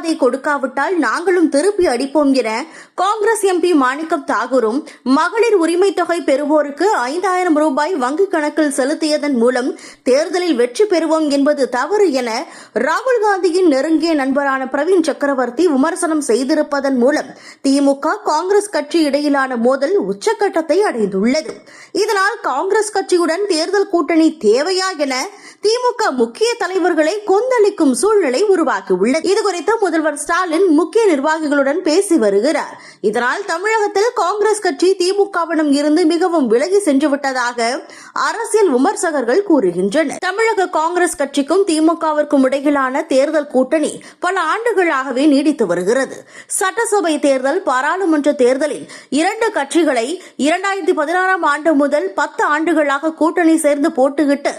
கொடுக்காவிட்டால் நாங்களும் திருப்பி அடிப்போம் என காங்கிரஸ் எம்பி மாணிக்கம் தாகூரும் மகளிர் உரிமை தொகை பெறுவோருக்கு ஐந்தாயிரம் ரூபாய் வங்கிக் கணக்கில் செலுத்தியதன் மூலம் தேர்தலில் வெற்றி பெறுவோம் என்பது தவறு என ராகுல் காந்தியின் நெருங்கிய நண்பரான பிரவீன் சக்கரவர்த்தி விமர்சனம் செய்திருப்பதன் மூலம் திமுக காங்கிரஸ் கட்சி இடையிலான மோதல் உச்சக்கட்டத்தை அடைந்துள்ளது. இதனால் காங்கிரஸ் கட்சியுடன் தேர்தல் கூட்டணி தேவையா என திமுக முக்கிய தலைவர்களை கொந்தளிக்கும் சூழ்நிலை உருவாகியுள்ளது. இதுகுறித்து முதல்வர் ஸ்டாலின் முக்கிய நிர்வாகிகளுடன் பேசி வருகிறார். இதனால் தமிழகத்தில் காங்கிரஸ் கட்சி திமுகவிடம் இருந்து மிகவும் விலகி சென்று விட்டதாக அரசியல் விமர்சகர்கள் கூறுகின்றனர். தமிழக காங்கிரஸ் கட்சிக்கும் திமுகவிற்கும் இடையிலான தேர்தல் கூட்டணி பல ஆண்டுகளாகவே நீடித்து வருகிறது. சட்டசபை தேர்தல் பாராளுமன்ற தேர்தலில் இரண்டு கட்சிகளை இரண்டாயிரத்தி பதினாறாம் ஆண்டு முதல் பத்து ஆண்டுகளாக கூட்டணி சேர்ந்து போட்டுவிட்டு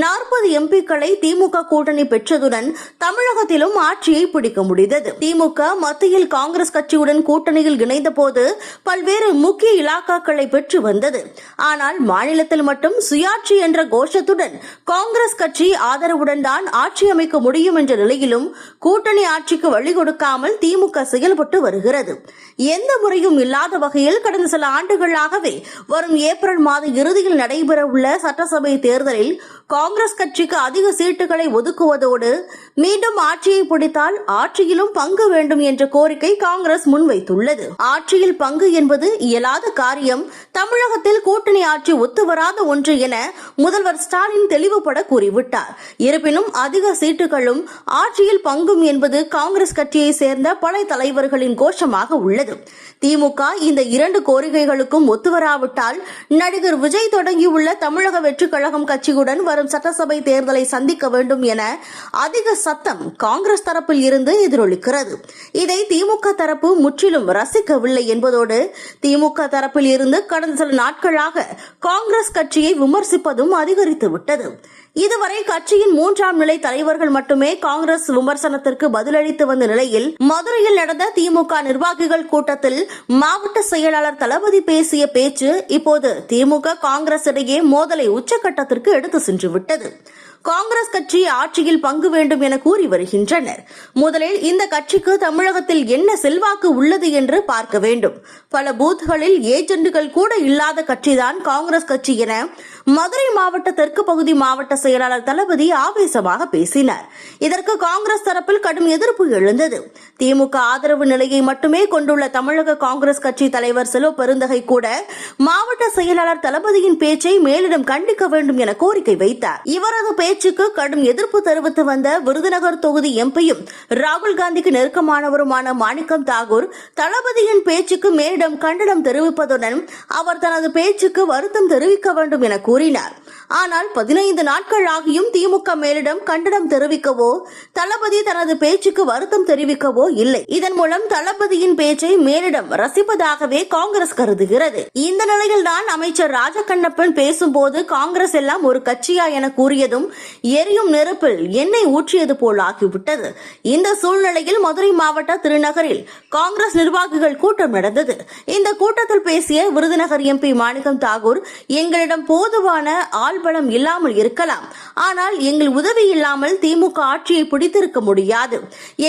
நாற்பது எம்பிக்களை திமுக கூட்டணி பெற்றதுடன் தமிழகத்திலும் ஆட்சியை பிடிக்க முடிந்தது. திமுக மத்தியில் காங்கிரஸ் கட்சியுடன் கூட்டணியில் இணைந்த போது பல்வேறு முக்கிய இலாக்காக்களை பெற்று வந்தது. ஆனால் மாநிலத்தில் மட்டும் சுயாட்சி என்ற கோஷத்துடன் காங்கிரஸ் கட்சி ஆதரவுடன் தான் ஆட்சி அமைக்க முடியும் என்ற நிலையிலும் கூட்டணி ஆட்சிக்கு வழி கொடுக்காமல் திமுக செயல்பட்டு வருகிறது. எந்த முறையும் இல்லாத வகையில் கடந்த சில ஆண்டுகளாகவே வரும் ஏப்ரல் மாத இறுதியில் நடைபெறவுள்ள சட்டசபை தேர்தலில் காங்கிரஸ் கட்சிக்கு அதிக சீட்டுகளை ஒதுக்குவதோடு மீண்டும் ஆட்சியை பிடித்தால் ஆட்சி ஆட்சியிலும் பங்கு வேண்டும் என்ற கோரிக்கை காங்கிரஸ் முன்வைத்துள்ளது. ஆட்சியில் பங்கு என்பது இயலாத காரியம். தமிழகத்தில் கூட்டணி ஆட்சி ஒத்துவராத ஒன்று என முதல்வர் ஸ்டாலின் தெளிவுபட கூறிவிட்டார். இருப்பினும் அதிக சீட்டுகளும் ஆட்சியில் பங்கும் என்பது காங்கிரஸ் கட்சியை சேர்ந்த பல தலைவர்களின் கோஷமாக உள்ளது. திமுக இந்த இரண்டு கோரிக்கைகளுக்கும் ஒத்துவராவிட்டால் நடிகர் விஜய் தொடங்கியுள்ள தமிழக வெற்றிக் கழகம் கட்சியுடன் வரும் சட்டசபை தேர்தலை சந்திக்க வேண்டும் என அதிக சத்தம் காங்கிரஸ் தரப்பில் இருந்து எதிரொலிக்கிறது. இதை திமுக தரப்பு முற்றிலும் ரசிக்கவில்லை என்பதோடு திமுக தரப்பில் இருந்து கடந்த சில நாட்களாக காங்கிரஸ் கட்சியை விமர்சிப்பதும் அதிகரித்து விட்டது. இதுவரை கட்சியின் மூன்றாம் நிலை தலைவர்கள் மட்டுமே காங்கிரஸ் விமர்சனத்திற்கு பதிலளித்து வந்த நிலையில் மதுரையில் நடந்த திமுக நிர்வாகிகள் கூட்டத்தில் மாவட்ட செயலாளர் தளபதி பேசிய பேச்சு இப்போது திமுக காங்கிரஸ் இடையே மோதலை உச்சக்கட்டத்திற்கு எடுத்து சென்று விட்டது. காங்கிரஸ் கட்சி ஆட்சியில் பங்கு வேண்டும் என கூறி வருகின்றனர். முதலில் இந்த கட்சிக்கு தமிழகத்தில் என்ன செல்வாக்கு உள்ளது என்று பார்க்க வேண்டும். பல பூத்களில் ஏஜென்ட்டுகள் கூட இல்லாத கட்சிதான் காங்கிரஸ் கட்சி என மதுரை மாவட்ட தெற்கு பகுதி மாவட்ட செயலாளர் தளபதி ஆவேசமாக பேசினார். இதற்கு காங்கிரஸ் தரப்பில் கடும் எதிர்ப்பு எழுந்தது. திமுக ஆதரவு நிலையை மட்டுமே கொண்டுள்ள தமிழக காங்கிரஸ் கட்சி தலைவர் செலோ பெருந்தகை கூட மாவட்ட செயலாளர் தளபதியின் பேச்சை மேலிடம் கண்டிக்க வேண்டும் என கோரிக்கை வைத்தார். இவரது பேச்சுக்கு கடும் எதிர்ப்பு தெரிவித்து வந்த விருதுநகர் தொகுதி எம்பியும் ராகுல் காந்திக்கு நெருக்கமானவருமான மாணிக்கம் தாகூர் தளபதியின் பேச்சுக்கு மேலிடம் கண்டனம் தெரிவிப்பதுடன் அவர் தனது பேச்சுக்கு வருத்தம் தெரிவிக்க வேண்டும் என கூறி கூறினார் ஆனால் பதினைந்து நாட்கள் ஆகியும் திமுக மேலிடம் கண்டனம் தெரிவிக்கவோ தளபதி தனது பேச்சுக்கு வருத்தம் தெரிவிக்கவோ இல்லை. இதன் மூலம் தளபதியின் பேச்சை மேலிடம் ரசிப்பதாகவே காங்கிரஸ் கருதுகிறது. இந்த நிலையில் தான் அமைச்சர் ராஜகண்ணப்பன் பேசும்போது காங்கிரஸ் எல்லாம் ஒரு கட்சியா என கூறியதும் எரியும் நெருப்பில் எண்ணெய் ஊற்றியது போல் ஆகிவிட்டது. இந்த சூழ்நிலையில் மதுரை மாவட்ட திருநகரில் காங்கிரஸ் நிர்வாகிகள் கூட்டம் நடந்தது. இந்த கூட்டத்தில் பேசிய விருதுநகர் எம்பி மாணிக்கம் தாகூர் எங்களிடம் போதுமான ஆள் ஆள்பலம் இல்லாமல் இருக்கலாம். ஆனால் எங்கள் உதவி இல்லாமல் திமுக ஆட்சியை பிடித்திருக்க முடியாது.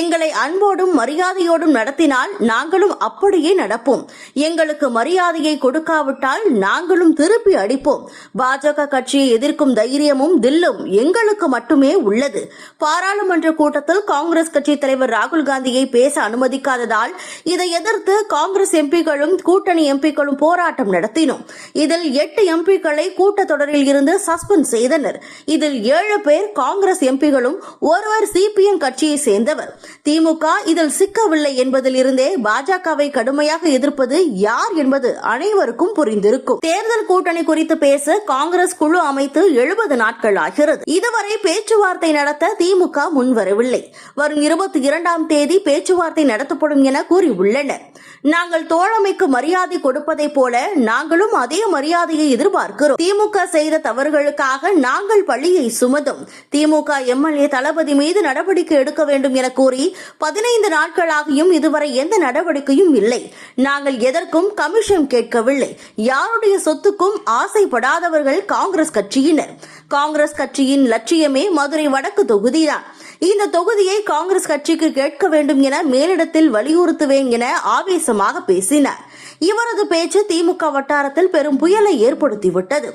எங்களை அன்போடும் மரியாதையோடும் நடத்தினால் நாங்களும் அப்படியே நடப்போம். எங்களுக்கு மரியாதையை கொடுக்காவிட்டால் நாங்களும் திருப்பி அடிப்போம். பாஜக கட்சியை எதிர்க்கும் தைரியமும் தில்லும் எங்களுக்கு மட்டுமே உள்ளது. பாராளுமன்ற கூட்டத்தில் காங்கிரஸ் கட்சி தலைவர் ராகுல் காந்தியை பேச அனுமதிக்காததால் இதை எதிர்த்து காங்கிரஸ் எம்பிக்களும் கூட்டணி எம்பிக்களும் போராட்டம் நடத்தினோம். இதில் எட்டு எம்பிக்களை கூட்டத்தொடரில் இருந்து சஸ்பெண்ட் செய்தனர். இதில் ஏழு பேர் காங்கிரஸ் எம்பிகளும் ஒருவர் சிபிஎம் கட்சியை சேர்ந்தவர். திமுக இதில் சிக்கவில்லை என்பதில் இருந்தே பாஜகவை கடுமையாக எதிர்ப்பது யார் என்பது அனைவருக்கும் புரிந்திருக்கும். தேர்தல் கூட்டணி குறித்து பேச காங்கிரஸ் குழு அமைத்து எழுபது நாட்கள் ஆகிறது. இதுவரை பேச்சுவார்த்தை நடத்த திமுக முன்வரவில்லை. வரும் இருபத்தி இரண்டாம் தேதி பேச்சுவார்த்தை நடத்தப்படும் என கூறியுள்ளனர். நாங்கள் தோழமைக்கு மரியாதை கொடுப்பதை போல நாங்களும் அதே மரியாதையை எதிர்பார்க்கிறோம். திமுக செய்த தவறு அவர்களுக்காக நாங்கள் பள்ளியை சுமதும் திமுக எம்எல்ஏ தளபதி மீது நடவடிக்கை எடுக்க வேண்டும் என கூறி பதினைந்து நாட்களாகியும் இதுவரை எந்த நடவடிக்கையும் இல்லை. நாங்கள் எதற்கும் கமிஷன் கேட்கவில்லை. யாருடைய சொத்துக்கும் ஆசைப்படாதவர்கள் காங்கிரஸ் கட்சியினர். காங்கிரஸ் கட்சியின் லட்சியமே மதுரை வடக்கு தொகுதிதான். இந்த தொகுதியை காங்கிரஸ் கட்சிக்கு கேட்க வேண்டும் என மேலிடத்தில் வலியுறுத்துவேன் என ஆவேசமாக பேசினார். இவரது பேச்சு திமுக வட்டாரத்தில் பெரும் புயலை ஏற்படுத்திவிட்டது.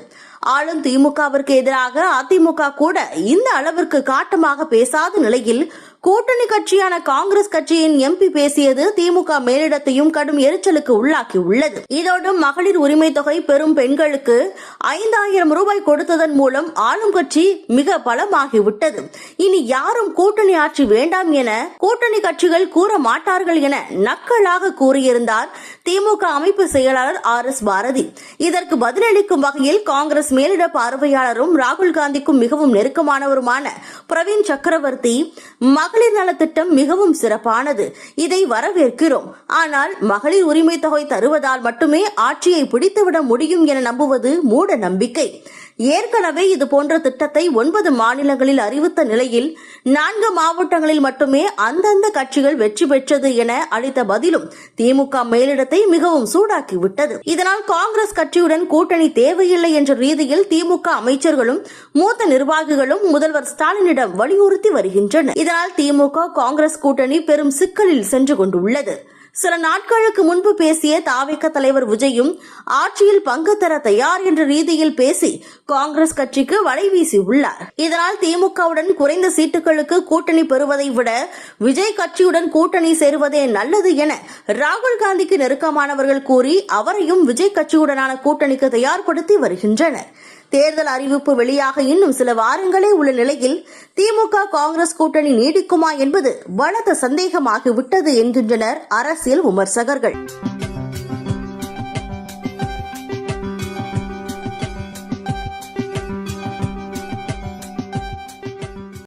ஆளும் திமுகவிற்கு எதிராக அதிமுக கூட இந்த அளவிற்கு காட்டமாக பேசாத நிலையில் கூட்டணி கட்சியான காங்கிரஸ் கட்சியின் எம்பி பேசியது திமுக மேலிடத்தையும் கடும் எரிச்சலுக்கு உள்ளாக்கி உள்ளது இதோடு மகளிர் உரிமை தொகை பெறும் பெண்களுக்கு ஐந்தாயிரம் ரூபாய் கொடுத்ததன் மூலம் ஆளும் கட்சி மிக பலமாகிவிட்டது. இனி யாரும் கூட்டணி ஆட்சி வேண்டாம் என கூட்டணி கட்சிகள் கூற மாட்டார்கள் என நக்கலாக கூறியிருந்தார் திமுக அமைப்பு செயலாளர் ஆர் எஸ் பாரதி. இதற்கு பதிலளிக்கும் வகையில் காங்கிரஸ் மேலிட பார்வையாளரும் ராகுல் காந்திக்கும் மிகவும் நெருக்கமானவருமான பிரவீன் சக்கரவர்த்தி மகளிர் நலத்திட்டம் மிகவும் சிறப்பானது. இதை வரவேற்கிறோம். ஆனால் மகளிர் உரிமை தொகை தருவதால் மட்டுமே ஆட்சியை பிடித்துவிட முடியும் என நம்புவது மூட நம்பிக்கை. ஏற்கனவே இது போன்ற திட்டத்தை ஒன்பது மாநிலங்களில் அறிவித்த நிலையில் நான்கு மாவட்டங்களில் மட்டுமே அந்தந்த கட்சிகள் வெற்றி பெற்றது என அளித்த பதிலும் திமுக மேலிடத்தை மிகவும் சூடாக்கிவிட்டது. இதனால் காங்கிரஸ் கட்சியுடன் கூட்டணி தேவையில்லை என்ற ரீதியில் திமுக அமைச்சர்களும் மூத்த நிர்வாகிகளும் முதல்வர் ஸ்டாலினிடம் வலியுறுத்தி வருகின்றனர். இதனால் திமுக காங்கிரஸ் கூட்டணி பெரும் சிக்கலில் சென்று கொண்டுள்ளது. சில நாட்களுக்கு முன்பு பேசிய தாவிக தலைவர் விஜயும் ஆட்சியில் பங்கு தர தயார் என்ற ரீதியில் பேசி காங்கிரஸ் கட்சிக்கு வலை வீசி உள்ளார். இதனால் திமுகவுடன் குறைந்த சீட்டுகளுக்கு கூட்டணி பெறுவதை விட விஜய் கட்சியுடன் கூட்டணி சேருவதே நல்லது என ராகுல் காந்திக்கு நெருக்கமானவர்கள் கூறி அவரையும் விஜய் கட்சியுடனான கூட்டணிக்கு தயார்படுத்தி வருகின்றனர். தேர்தல் அறிவிப்பு வெளியாக இன்னும் சில வாரங்களே உள்ள நிலையில் திமுக காங்கிரஸ் கூட்டணி நீடிக்குமா என்பது பலத்த சந்தேகமாகிவிட்டது என்கின்றனர் அரசியல் விமர்சகர்கள்.